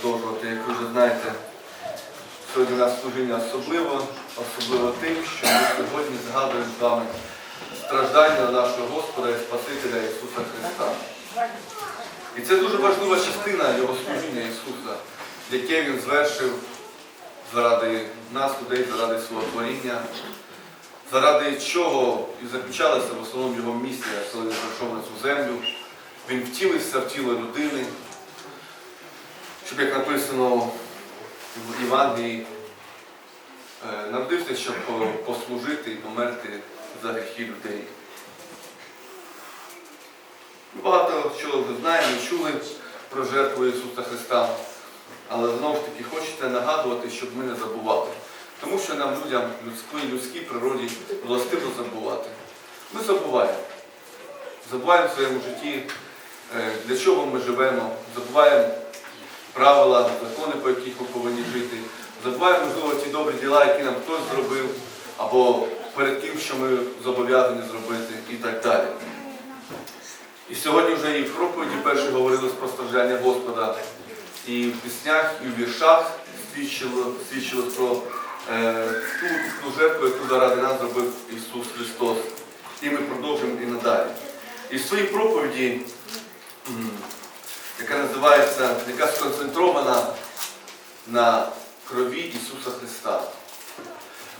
продовжувати. Як ви вже знаєте, сьогодні у нас служіння особливо, особливо тим, що ми сьогодні згадуємо з вами страждання нашого Господа і Спасителя Ісуса Христа. І це дуже важлива частина Його служіння Ісуса, яке Він звершив заради нас, людей, заради свого творіння, заради чого і заключалася в основному його місія, коли він прийшов на цю землю. Він втілився в тіло людини, щоб, як написано в Євангелії, е, народився, щоб послужити і померти за гріхи людей. Багато чого вже знаємо чули про жертву Ісуса Христа, але знову ж таки хочеться нагадувати, щоб ми не забували. Тому що нам людям, людській, людській природі властиво забувати. Ми забуваємо. Забуваємо в своєму житті, е, для чого ми живемо, забуваємо правила, закони, по яких ми повинні жити, забуваємо, можливо, ті добрі діла, які нам хтось зробив, або перед тим, що ми зобов'язані зробити, і так далі. І сьогодні вже і в проповіді перші говорили про страждання Господа, і в піснях, і в віршах свідчило, свідчило про е, ту, жертву, яку заради нас зробив Ісус Христос. І ми продовжуємо і надалі. І в своїй проповіді, яка називається, яка сконцентрована на крові Ісуса Христа.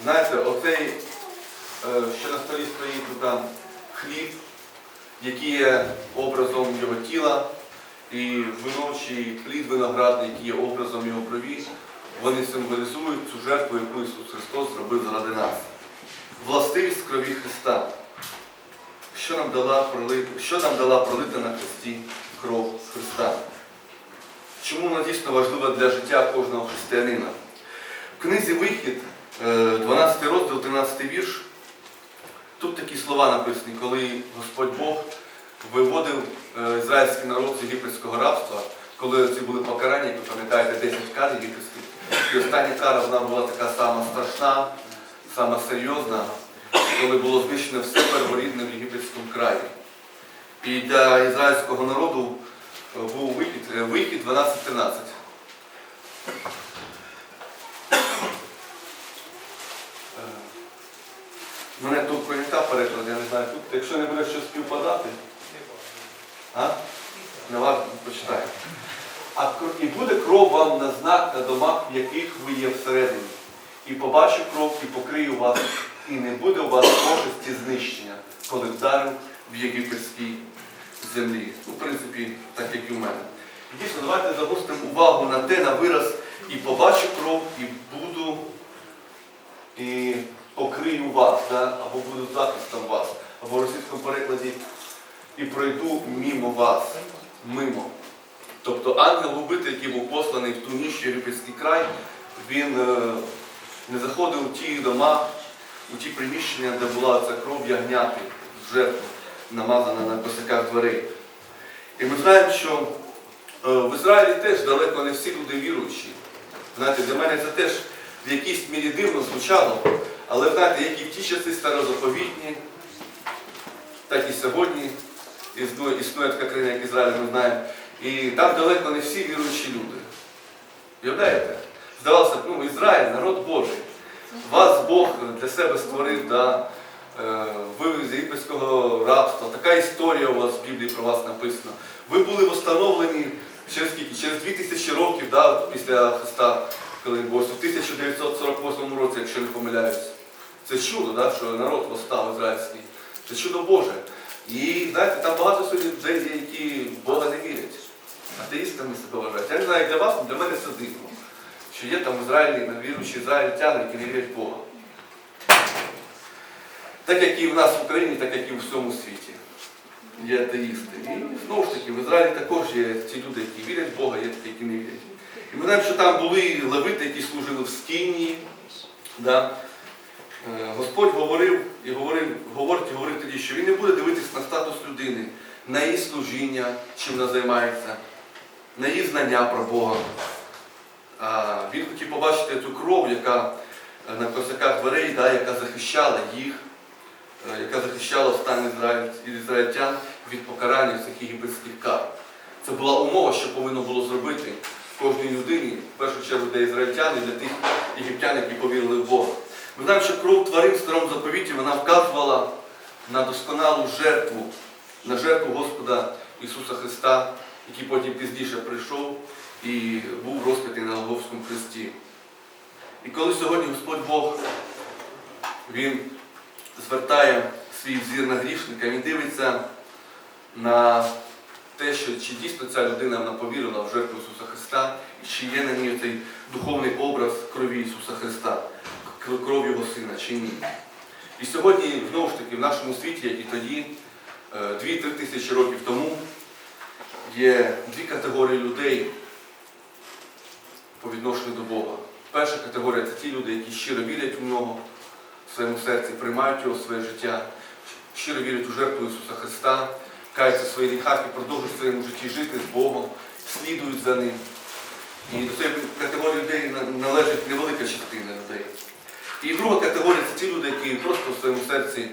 Знаєте, оцей, е, що на столі стоїть ну, там хліб, який є образом Його тіла, і вино чи плід виноградний, який є образом Його крові, вони символізують цю жертву, яку Ісус Христос зробив заради нас. Властивість крові Христа. Що нам дала пролити, що нам дала пролита на хресті кров Христа? Чому вона дійсно важлива для життя кожного християнина? В книзі Вихід, е, 12 розділ, 13 вірш, тут такі слова написані, коли Господь Бог виводив е, ізраїльський народ з єгипетського рабства, коли ці були покарання, ви пам'ятаєте, 10 кар єгипетських. І остання кара вона була така сама страшна, сама серйозна, коли було знищено все перворідне в єгипетському краї. І для ізраїльського народу е, був вихід, е, вихід 12-13. Е, Мене тут прийнята переклад, я не знаю, тут, якщо не буде щось співпадати, а? Не важно, почитаю. А і буде кров вам на знак на домах, в яких ви є всередині. І побачу кров, і покрию вас, і не буде у вас пошесті знищення, коли вдарив в єгипетській землі. Ну, в принципі, так як і в мене. Дійсно, давайте загустимо увагу на те, на вираз, і побачу кров, і буду, і покрию вас, да? або буду захистом вас, або в російському перекладі і пройду мимо вас, мимо. Тобто ангел-губитель, який був посланий в ту ніч Єгипетський край, він е, не заходив у ті дома, у ті приміщення, де була ця кров ягняти, жертва, намазана на косяках дверей. І ми знаємо, що е, в Ізраїлі теж далеко не всі люди віруючі. Знаєте, для мене це теж в якійсь мірі дивно звучало, але знаєте, як і в ті часи старозаповітні, так і сьогодні існує, існує така країна, як Ізраїль, ми знаємо. І там далеко не всі віруючі люди. Уявляєте? Здавалося б, ну, Ізраїль, народ Божий. Вас Бог для себе створив, да, е, вивів з єгипетського рабства. Така історія у вас в Біблії про вас написана. Ви були встановлені через скільки? Через 2000 років да, після Христа, був, в 1948 році, якщо не помиляюсь. Це чудо, да, що народ восстав ізраїльський. Це чудо Боже. І знаєте, там багато сьогодні людей, є, які Бога не вірять. Атеїстами себе вважають. Я не знаю, для вас, для мене це дивно. Що є там Ізраїлі віруючі ізраїльтяни, які не вірять в Бога. Так як і в нас в Україні, так як і в всьому світі. Є атеїсти. І знову ж таки, в Ізраїлі також є ті люди, які вірять в Бога, є такі, які не вірять. І ми знаємо, що там були левити, які служили в стіні. Да? Е, Господь говорив і говорив, говорить і говорив тоді, що він не буде дивитись на статус людини, на її служіння, чим вона займається, на її знання про Бога. А він хотів побачити ту кров, яка е, на косяках дверей, да, яка захищала їх, яка захищала стан ізраїль- ізраїльтян від покарання цих єгипетських кар. Це була умова, що повинно було зробити кожній людині, в першу чергу для ізраїльтян і для тих єгиптян, які повірили в Бога. Ми знаємо, що кров тварин в старому заповіті вона вказувала на досконалу жертву, на жертву Господа Ісуса Христа, який потім пізніше прийшов і був розп'ятий на Голговському хресті. І коли сьогодні Господь Бог Він звертає свій взір на грішника, він дивиться на те, що чи дійсно ця людина вона повірила в жертву Ісуса Христа, і чи є на ній цей духовний образ крові Ісуса Христа, кров Його Сина, чи ні. І сьогодні, знову ж таки, в нашому світі, як і тоді, е, 2-3 тисячі років тому, є дві категорії людей по відношенню до Бога. Перша категорія це ті люди, які щиро вірять у нього в своєму серці, приймають його в своє життя, щиро вірять у жертву Ісуса Христа, каються в своїх гріхах і продовжують в своєму житті жити з Богом, слідують за ним. І до цієї категорії людей належить невелика частина людей. І друга категорія це ті люди, які просто в своєму серці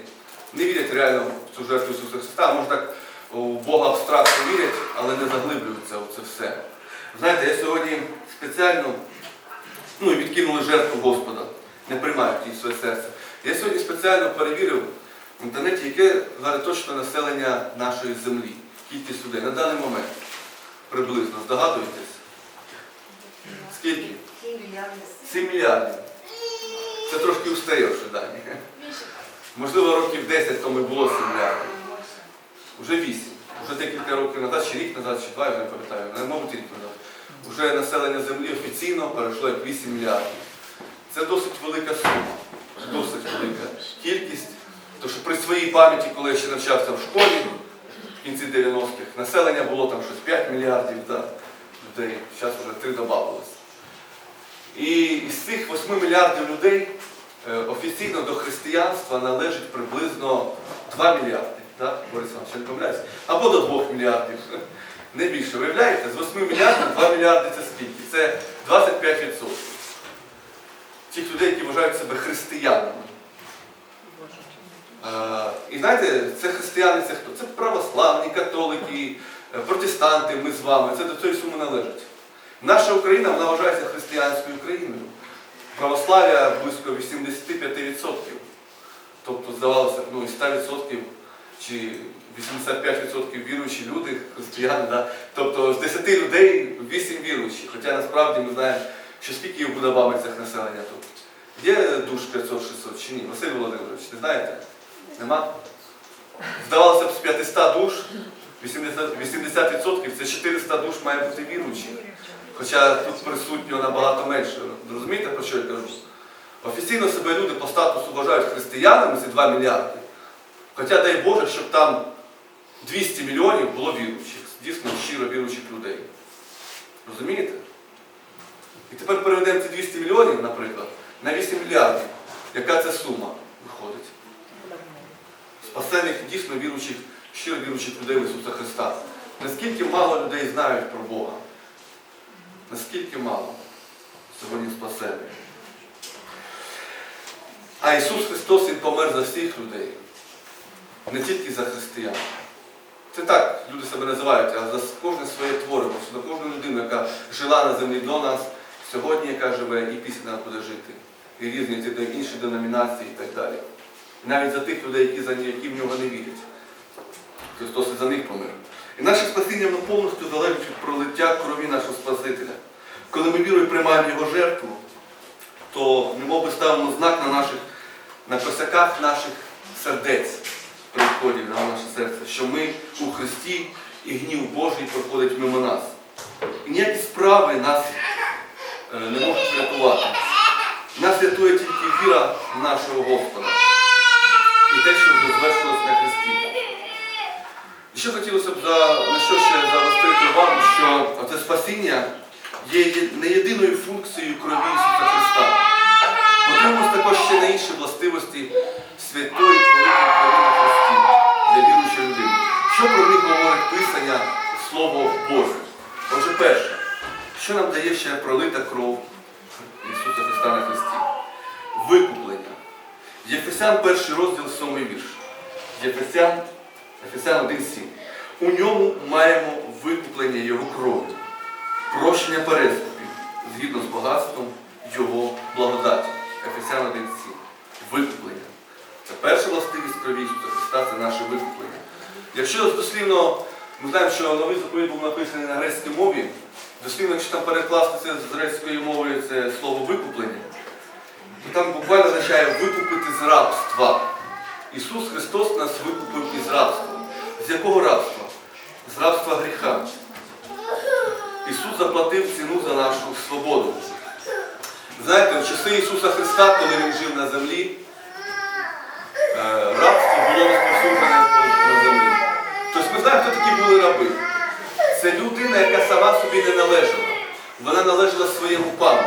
не вірять реально в цю жертву Ісуса Христа, може так у Бога абстрактно вірять, але не заглиблюються в це все. Знаєте, я сьогодні спеціально ну, відкинули жертву Господа, не приймають її в своє серце. Я сьогодні спеціально перевірив в інтернеті, яке зараз точне населення нашої землі, кількість людей на даний момент. Приблизно, здогадуєтесь? Скільки? 7 мільярдів. Це трошки устарівши дані. Можливо, років 10 тому і було 7 мільярдів. Вже 8. Вже декілька років назад, чи рік назад, чи два, я вже не пам'ятаю, мабуть, рік назад. Вже населення землі офіційно перейшло як 8 мільярдів. Це досить велика сума, досить велика кількість. Тому що при своїй пам'яті, коли я ще навчався в школі в кінці 90-х, населення було там щось 5 мільярдів да, людей, зараз вже 3 додавалося. І із цих 8 мільярдів людей е, офіційно до християнства належить приблизно 2 мільярди. Так, Борис Іванович, я не помиляюсь? Або до 2 мільярдів. Не більше. Виявляєте, з 8 мільярдів 2 мільярди це скільки? Це 25%. Тих людей, які вважають себе християнами. І знаєте, це християни, це хто? Це православні, католики, е, протестанти, ми з вами. Це до цієї суми належить. Наша Україна вона вважається християнською країною. Православ'я близько 85%. Тобто, здавалося ну, і 100% чи 85% віруючі люди, християни. Да? Тобто з 10 людей 8 віруючих. Хоча насправді ми знаємо, що скільки буде в Бабицях населення тут. Є душ 500-600 чи ні? Василь Володимирович, не знаєте? Нема? Здавалося б, з 500 душ 80%, 80% це 400 душ має бути віруючих. Хоча тут присутньо набагато менше. Розумієте, про що я кажу? Офіційно себе люди по статусу вважають християнами, це 2 мільярди. Хоча дай Боже, щоб там 200 мільйонів було віруючих, дійсно щиро віруючих людей. Розумієте? І тепер переведемо ці 200 мільйонів, наприклад, на 8 мільярдів. Яка це сума виходить? Спасених дійсно віруючих, щиро віруючих людей в Ісуса Христа. Наскільки мало людей знають про Бога? Наскільки мало сьогодні спасених? А Ісус Христос Він помер за всіх людей, не тільки за християн. Це так люди себе називають, а за кожне своє творимо, за кожну людину, яка жила на землі до нас, сьогодні, яка живе і після нас буде жити. І різні ці інші деномінації і так далі. І навіть за тих людей, які, за, які в нього не вірять. Христос і за них помер. І наше спасіння воно повністю залежить від пролиття крові нашого Спасителя. Коли ми вірою приймаємо Його жертву, то немов би ставимо знак на наших, на косяках наших сердець при на наше серце, що ми у Христі і гнів Божий проходить мимо нас. І ніякі справи нас не можуть врятувати. Нас рятує тільки віра нашого Господа. І те, що вже звершилось на Христі. І що хотілося б за, на що ще загострити увагу, що це спасіння є не єдиною функцією крові Ісуса Христа. Подивимось також ще на інші властивості святої великої крові на Христі для віруючої людини. Що про них говорить Писання Слово Боже? Отже, перше, що нам дає ще пролита кров Ісуса Христа на Христі? Викуплення. Єфесян перший розділ, сьомий вірш. Єфесян, Ефесян 1.7. У ньому маємо викуплення Його крові, прощення переступів, згідно з багатством Його благодаті. Ефесян 1.7. Викуплення. Це перша властивість крові Ісуса Христа, це наше викуплення. Якщо дослівно, ми знаємо, що новий заповідь був написаний на грецькій мові, дослівно, якщо там перекласти це з грецької мови це слово викуплення, то там буквально означає викупити з рабства. Ісус Христос нас викупив із рабства. З якого рабства? З рабства гріха. Ісус заплатив ціну за нашу свободу. Знаєте, в часи Ісуса Христа, коли Він жив на землі, е, рабство було землі. Знаємо, хто такі були раби. Це людина, яка сама собі не належала. Вона належала своєму пану.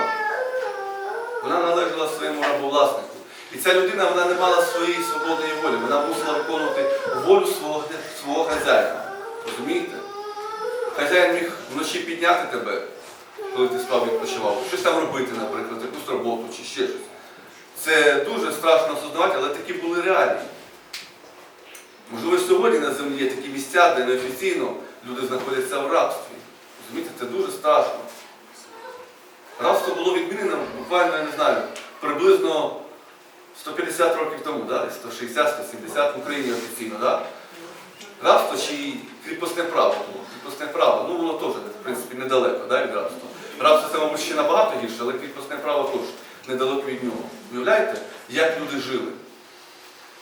Вона належала своєму рабовласнику. І ця людина вона не мала своєї свободної волі. Вона мусила виконувати волю свого, свого хазяїна. Розумієте? Хазяїн міг вночі підняти тебе, коли ти спав відпочивав, щось там робити, наприклад, якусь роботу чи ще щось. Це дуже страшно осознавати, але такі були реалії. Можливо, сьогодні на землі є такі місця, де неофіційно люди знаходяться в рабстві. Розумієте, це дуже страшно. Рабство було відмінено буквально, я не знаю, приблизно 150 років тому, да? 160, 170 в Україні офіційно. Да? Рабство чи кріпосне право було. Кріпосне право, ну воно теж, в принципі, недалеко да, від рабства. Рабство це, мабуть, ще набагато гірше, але кріпосне право теж недалеко від нього. Уявляєте, як люди жили?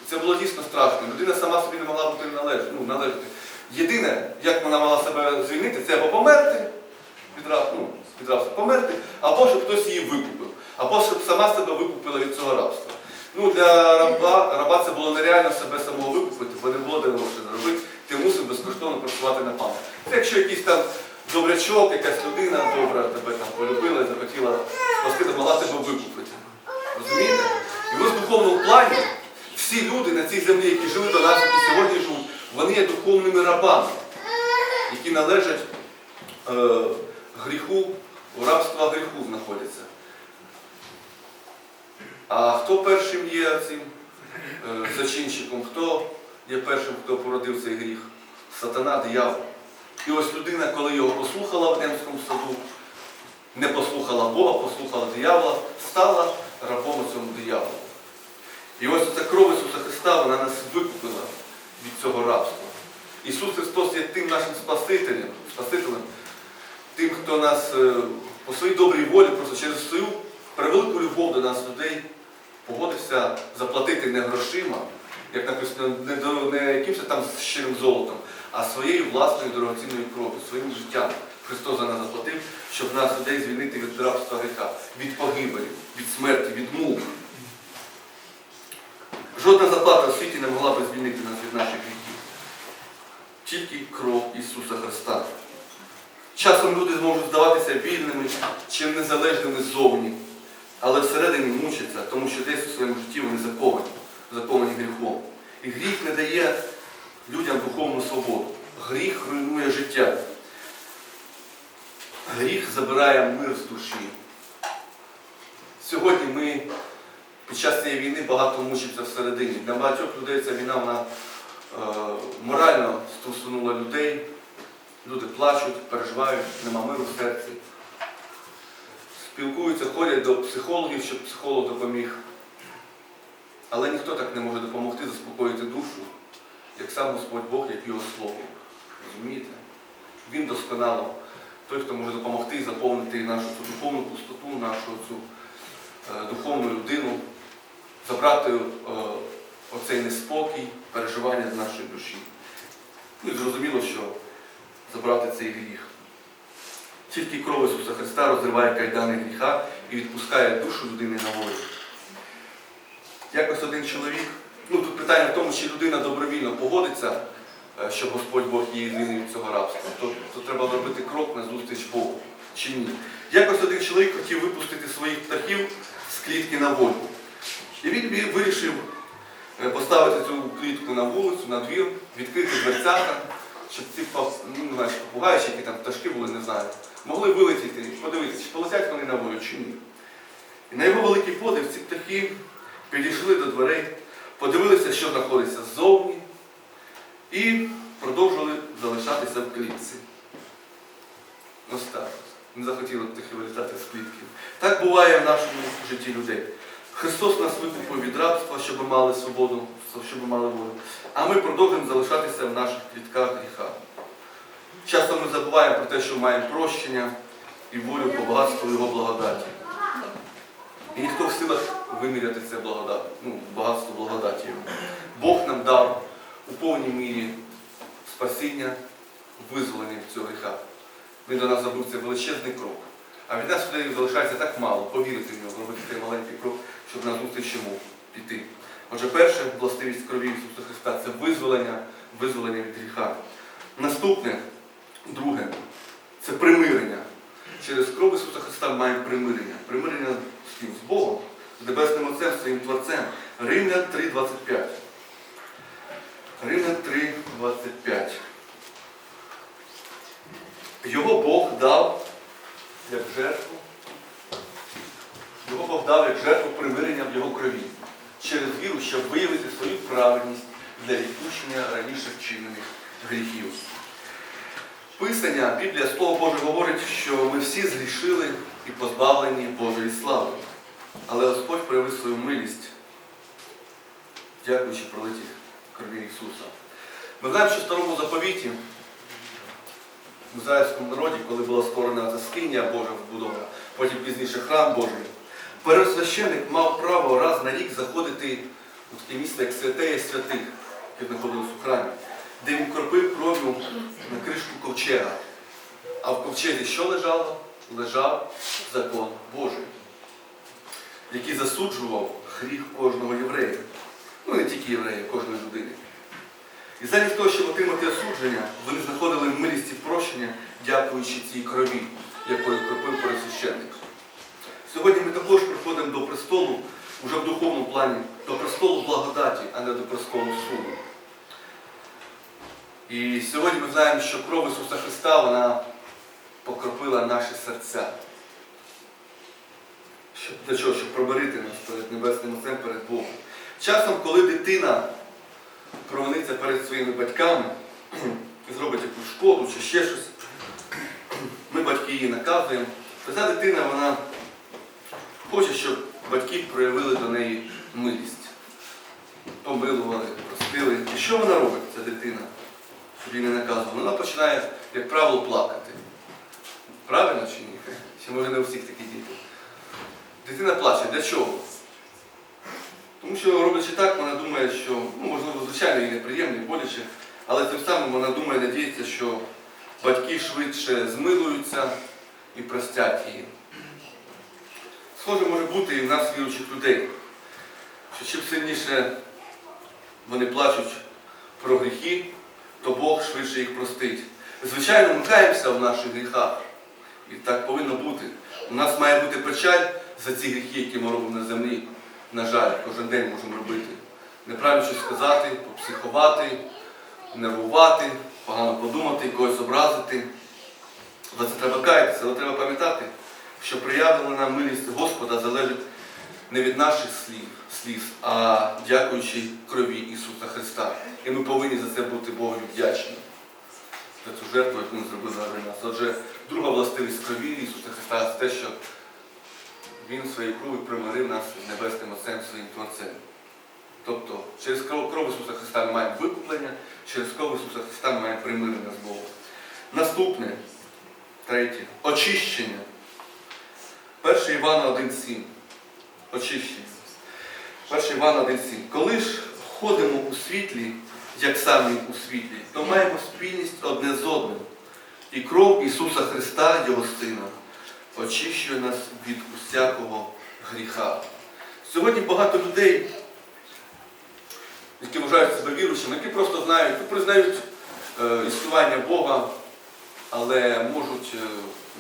Це було дійсно страшно. Людина сама собі не могла бути належати. Ну, належати. Єдине, як вона мала себе звільнити, це або померти від раб- ну, від рабства, померти, або щоб хтось її викупив, або щоб сама себе викупила від цього рабства. Ну, для раба, раба це було нереально себе самого викупити, бо не було де гроші заробити, ти мусив безкоштовно працювати на пана. Це якщо якийсь там добрячок, якась людина добра тебе там полюбила і захотіла спасти, могла тебе викупити. Розумієте? І ось в духовному плані всі люди на цій землі, які жили до нас, які сьогодні живуть, вони є духовними рабами, які належать е, гріху, в рабства гріху знаходяться. А хто першим є цим е, зачинщиком? Хто є першим, хто породив цей гріх? Сатана, диявол. І ось людина, коли його послухала в Едемському саду, не послухала Бога, послухала диявола, стала рабом цьому дияволу. І ось ця кров Ісуса Христа, вона нас викупила від цього рабства. Ісус Христос є тим нашим Спасителем, Спасителем тим, хто нас е, по своїй добрій волі, просто через свою превелику любов до нас, людей, погодився заплатити не грошима, як написано, не, не якимось там щирим золотом, а своєю власною дорогоцінною кров'ю, своїм життям. Христос за нас заплатив, щоб нас людей звільнити від рабства гріха, від погибелі, від смерті, від мук. Жодна заплата в світі не могла би звільнити нас від наших гріхів. Тільки кров Ісуса Христа. Часом люди зможуть здаватися вільними чи незалежними ззовні, але всередині мучаться, тому що десь у своєму житті вони заковані, заковані гріхом. І гріх не дає людям духовну свободу. Гріх руйнує життя. Гріх забирає мир з душі. Сьогодні ми під час цієї війни багато мучимося всередині. Для багатьох людей ця війна вона е, морально стосунула людей. Люди плачуть, переживають, нема миру в серці. Спілкуються, ходять до психологів, щоб психолог допоміг. Але ніхто так не може допомогти заспокоїти душу, як сам Господь Бог, як його слово. Розумієте? Він досконало той, хто може допомогти заповнити нашу цю духовну пустоту, нашу цю е, духовну людину, забрати е, оцей неспокій, переживання з нашої душі. Ну і зрозуміло, що забрати цей гріх. Тільки кров Ісуса Христа розриває кайдани гріха і відпускає душу людини на волю. Якось один чоловік, ну тут питання в тому, чи людина добровільно погодиться, е, щоб Господь Бог її звільнив від цього рабства, то, то треба зробити крок на зустріч Богу. Чи ні? Якось один чоловік хотів випустити своїх птахів з клітки на волю. І він вирішив е, поставити цю клітку на вулицю, на двір, відкрити дверцята, щоб ці ну, не які там пташки були, не знаю, могли вилетіти, подивитися, чи полетять вони на волю, чи ні. І на його великий подив ці птахи підійшли до дверей, подивилися, що знаходиться ззовні, і продовжили залишатися в клітці. Ось так. не захотіли птахи вилітати з клітків. Так буває в нашому житті людей. Христос нас викупив від рабства, щоб ми мали свободу, щоб ми мали волю. А ми продовжуємо залишатися в наших клітках гріха. Часто ми забуваємо про те, що маємо прощення і волю по багатству Його благодаті. І ніхто в силах виміряти це благодать, ну, багатство благодаті. Бог нам дав у повній мірі спасіння, визволення від цього гріха. Він до нас зробив це величезний крок. А від нас людей залишається так мало, повірити в нього, зробити цей маленький крок, щоб нас зустріч йому піти. Отже, перше властивість крові Ісуса Христа це визволення, визволення від гріха. Наступне, друге, це примирення. Через кров Ісуса Христа маємо примирення. Примирення з ким? З Богом, з Небесним Отцем, своїм Творцем. Римлян 3,25. Римлян 3,25. Його Бог дав як жертву. Бог дав як жертву примирення в його крові. Через віру, щоб виявити свою праведність для відпущення раніше вчинених гріхів. Писання, Біблія, Слово Боже говорить, що ми всі згрішили і позбавлені Божої слави. Але Господь проявив свою милість, дякуючи пролиті крові Ісуса. Ми знаємо, що в старому заповіті в ізраїльському народі, коли була створена ця скиня Божа вбудована, потім пізніше храм Божий, пересвященик мав право раз на рік заходити у таке місце, як святеє святих, яке знаходилось у храмі, де він кропив кров'ю на кришку ковчега. А в ковчезі що лежало? Лежав закон Божий, який засуджував гріх кожного єврея. Ну не тільки єврея, кожної людини. І замість того, щоб отримати осудження, вони знаходили милість і прощення, дякуючи цій крові, якою кропив пересвященник. Сьогодні ми також приходимо до престолу, уже в духовному плані, до престолу благодаті, а не до престолу суду. І сьогодні ми знаємо, що кров Ісуса Христа вона покропила наші серця. Щоб, для чого? Щоб проберити нас перед Небесним Отцем, перед Богом. Часом, коли дитина провиниться перед своїми батьками, зробить якусь шкоду чи ще щось, ми батьки її наказуємо, то ця дитина вона хоче, щоб батьки проявили до неї милість. Помилували, простили. І що вона робить, ця дитина? Її не наказували. Вона починає, як правило, плакати. Правильно чи ні? Чи може не у всіх такі діти? Дитина плаче. Для чого? Тому що роблячи так, вона думає, що, ну, можливо, звичайно, їй неприємно, боляче, але тим самим вона думає, надіється, що батьки швидше змилуються і простять її. Схоже може бути і в нас віруючих людей, що чим сильніше вони плачуть про гріхи, то Бог швидше їх простить. Звичайно, ми каємося в наших гріхах. І так повинно бути. У нас має бути печаль за ці гріхи, які ми робимо на землі. На жаль, кожен день можемо робити. Неправильно щось сказати, попсихувати, нервувати, погано подумати, когось образити. За це треба каятися, але треба пам'ятати, що проявлена милість Господа залежить не від наших слів, сліз, а дякуючи крові Ісуса Христа. І ми повинні за це бути Богу вдячні. За цю жертву, яку Він зробив заради нас. Отже, друга властивість крові Ісуса Христа це те, що Він своєю кров'ю примирив нас з Небесним Отцем своїм Творцем. Тобто, через кров, кров Ісуса Христа ми маємо викуплення, через кров Ісуса Христа ми маємо примирення з Богом. Наступне, третє, очищення. 1 Івана 1,7. Очищення. 1 Івана 1,7. Коли ж ходимо у світлі, як самі у світлі, то маємо спільність одне з одним. І кров Ісуса Христа, Його Сина, очищує нас від усякого гріха. Сьогодні багато людей, які вважають себе віруючими, які просто знають, признають е, існування Бога, але можуть е,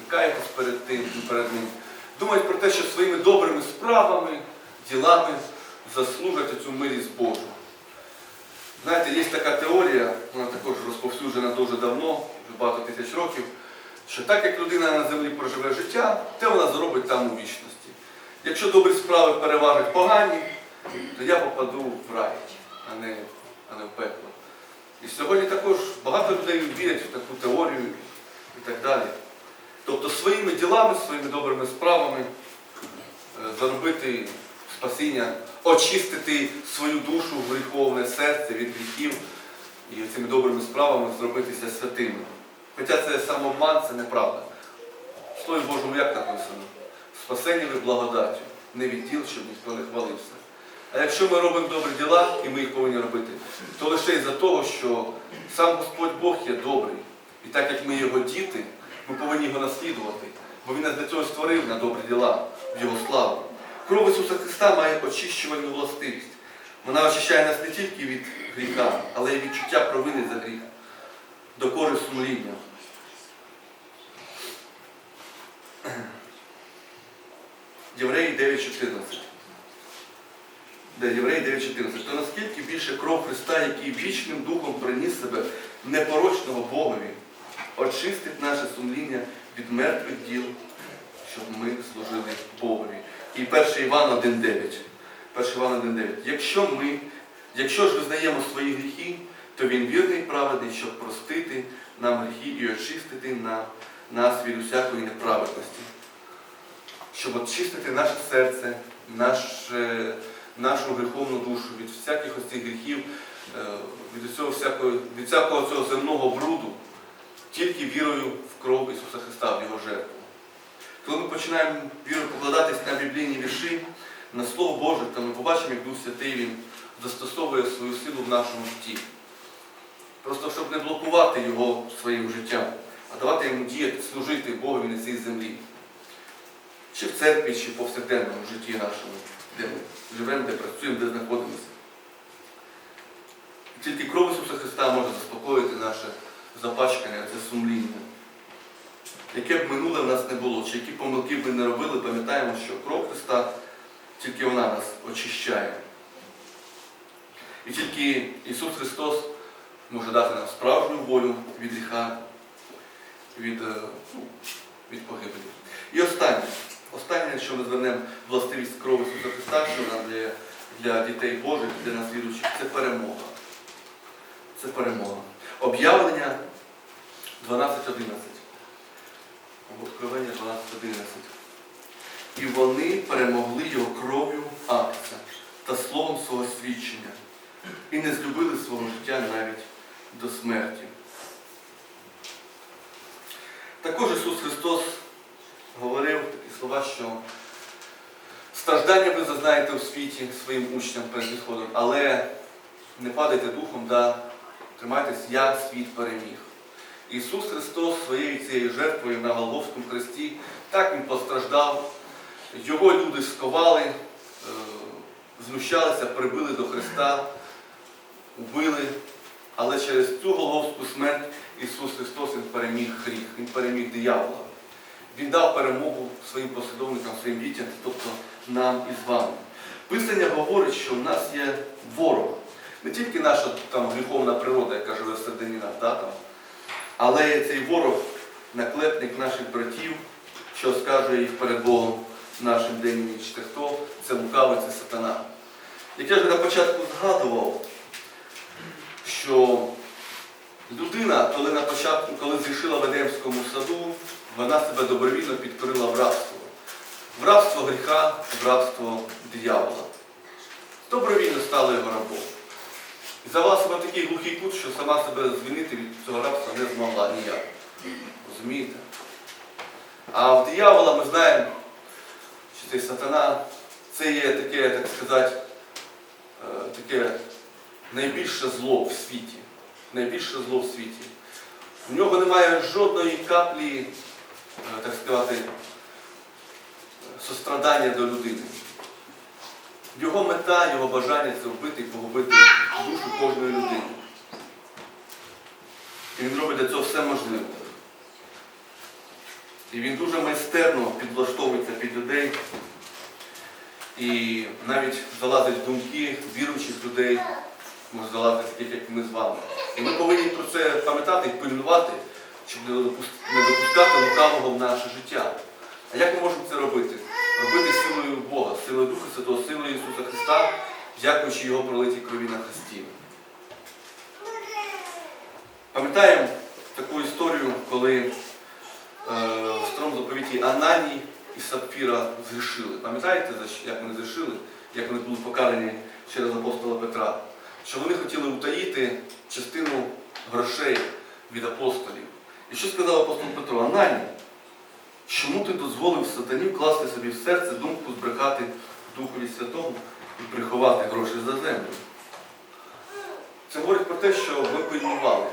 каятись перед тим, перед ним. Думають про те, що своїми добрими справами, ділами заслужать цю милість Божу. Знаєте, є така теорія, вона також розповсюджена дуже давно, вже багато тисяч років, що так як людина на землі проживе життя, те вона зробить там у вічності. Якщо добрі справи переважать погані, то я попаду в рай, а не, а не в пекло. І сьогодні також багато людей вірять в таку теорію і так далі. Тобто своїми ділами, своїми добрими справами е, заробити спасіння, очистити свою душу, гріховне серце від гріхів і цими добрими справами зробитися святими. Хоча це самообман, це неправда. Слові Божому як написано? Спасені ви благодаттю, не від діл, щоб ніхто не хвалився. А якщо ми робимо добрі діла, і ми їх повинні робити, то лише із-за того, що сам Господь Бог є добрий. І так як ми його діти, ми повинні його наслідувати, бо Він нас для цього створив на добрі діла, в Його славу. Кров Ісуса Христа має очищувальну властивість. Вона очищає нас не тільки від гріха, але й відчуття провини за гріх, до кори сумління. Євреї 9.14. Де Євреї 9.14. То наскільки більше кров Христа, який вічним духом приніс себе непорочного Богові, очистить наше сумління від мертвих діл, щоб ми служили Богові. І 1 Іван 1.9. 1 Іван 1.9. Якщо ми, якщо ж визнаємо свої гріхи, то він вірний і праведний, щоб простити нам гріхи і очистити на нас від усякої неправедності щоб очистити наше серце, наш, нашу гріховну душу від всяких ось цих гріхів, е, від усього всякого, від всякого цього земного бруду, тільки вірою в кров Ісуса Христа, в Його жертву. Коли ми починаємо вірою покладатись на біблійні вірші, на Слово Боже, то ми побачимо, як Дух Святий Він застосовує свою силу в нашому житті. Просто щоб не блокувати його своїм життям, а давати йому діяти, служити Богові на цій землі чи в церкві, чи в повсякденному житті нашому, де ми живемо, де працюємо, де знаходимося. І тільки кров Ісуса Христа може заспокоїти наше запачкання, це сумління. Яке б минуле в нас не було, чи які помилки б ми не робили, пам'ятаємо, що кров Христа, тільки вона нас очищає. І тільки Ісус Христос може дати нам справжню волю від гріха, від, е, ну, від погибелі. І останнє. Останнє, що ми звернемо властивість крові Ісуса Христа, що вона для, для дітей Божих, для нас віруючих, це перемога. Це перемога. Об'явлення 12.11. Откровення 12.11. І вони перемогли його кров'ю акця та словом свого свідчення. І не злюбили свого життя навіть до смерті. Також Ісус Христос говорив такі слова, що страждання ви зазнаєте у світі своїм учням перед відходом, але не падайте духом, да тримайтесь, я світ переміг. Ісус Христос своєю цією жертвою на Голгофському хресті, так Він постраждав, його люди сковали, е, знущалися, прибили до Христа, убили, але через цю Голгофську смерть Ісус Христос Він переміг гріх, Він переміг диявола. Він дав перемогу своїм послідовникам, своїм дітям, тобто нам і з вами. Писання говорить, що в нас є ворог. Не тільки наша там, гріховна природа, яка живе всередині нас, да, там, але цей ворог наклепник наших братів, що скаже їх перед Богом нашим день і. Це хто? Це лукавий, це сатана. Як я вже на початку згадував, що людина, коли на початку, коли зрішила в Едемському саду, вона себе добровільно підкорила в рабство. В рабство гріха, в рабство диявола. Добровільно стала його рабом. І завела себе в такий глухий кут, що сама себе звільнити від цього рабства не змогла ніяк. Розумієте? А в диявола ми знаємо, що цей сатана це є таке, так сказати, е, таке найбільше зло в світі. Найбільше зло в світі. У нього немає жодної каплі, е, так сказати, сострадання до людини. Його мета, його бажання це вбити і погубити душу кожної людини. І він робить для цього все можливе. І він дуже майстерно підлаштовується під людей і навіть залазить в думки віруючих людей, може залазити таких, як ми з вами. І ми повинні про це пам'ятати і пильнувати, щоб не допускати лукавого в наше життя. А як ми можемо це робити? Робити силою Бога, силою Духа Святого, силою Ісуса Христа, дякуючи Його пролитій крові на Христі. Пам'ятаємо таку історію, коли е, в старому заповіті Ананій і Сапфіра згрішили. Пам'ятаєте, як вони згрішили, як вони були покарані через апостола Петра? Що вони хотіли утаїти частину грошей від апостолів. І що сказав апостол Петро? Ананій, чому ти дозволив сатані вкласти собі в серце думку збрехати Духові Святому і приховати гроші за землю? Це говорить про те, що ми пильнували.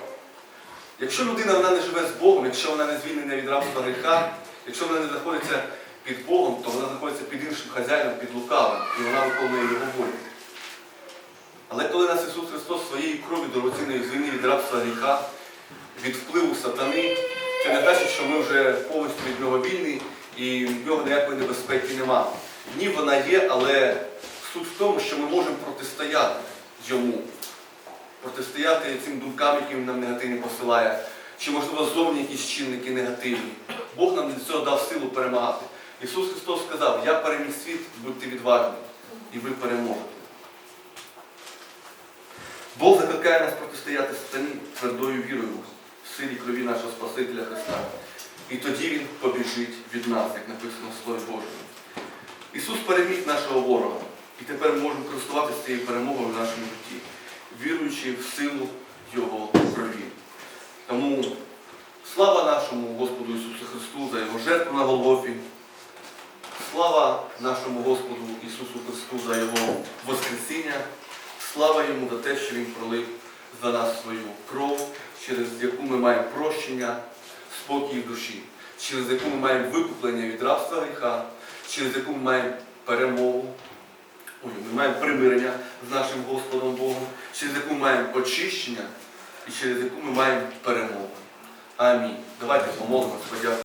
Якщо людина вона не живе з Богом, якщо вона не звільнена від рабства гріха, якщо вона не знаходиться під Богом, то вона знаходиться під іншим хазяїном, під лукавим, і вона виконує його волю. Але коли нас Ісус Христос своєю кров'ю дорогоцінної звільнив від рабства гріха, від впливу сатани, це не значить, що ми вже повністю від нього вільні і в нього ніякої небезпеки нема. Ні, вона є, але суть в тому, що ми можемо протистояти йому протистояти цим думкам, які він нам негативні посилає, чи, можливо, зовні якісь чинники негативні. Бог нам для цього дав силу перемагати. Ісус Христос сказав, я переміг світ, будьте відважні, і ви переможете. Бог закликає нас протистояти сатані твердою вірою в силі крові нашого Спасителя Христа. І тоді Він побіжить від нас, як написано в Слові Божому. Ісус переміг нашого ворога. І тепер ми можемо користуватися цією перемогою в нашому житті, віруючи в силу Його крові. Тому слава нашому Господу Ісусу Христу за Його жертву на Голгофі. Слава нашому Господу Ісусу Христу за Його Воскресіння. Слава Йому за те, що Він пролив за нас свою кров, через яку ми маємо прощення, спокій в душі, через яку ми маємо викуплення від рабства гріха, через яку ми маємо перемогу. Ми маємо примирення з нашим Господом Богом, через яку ми маємо очищення і через яку ми маємо перемогу. Амінь. Давайте помолимося.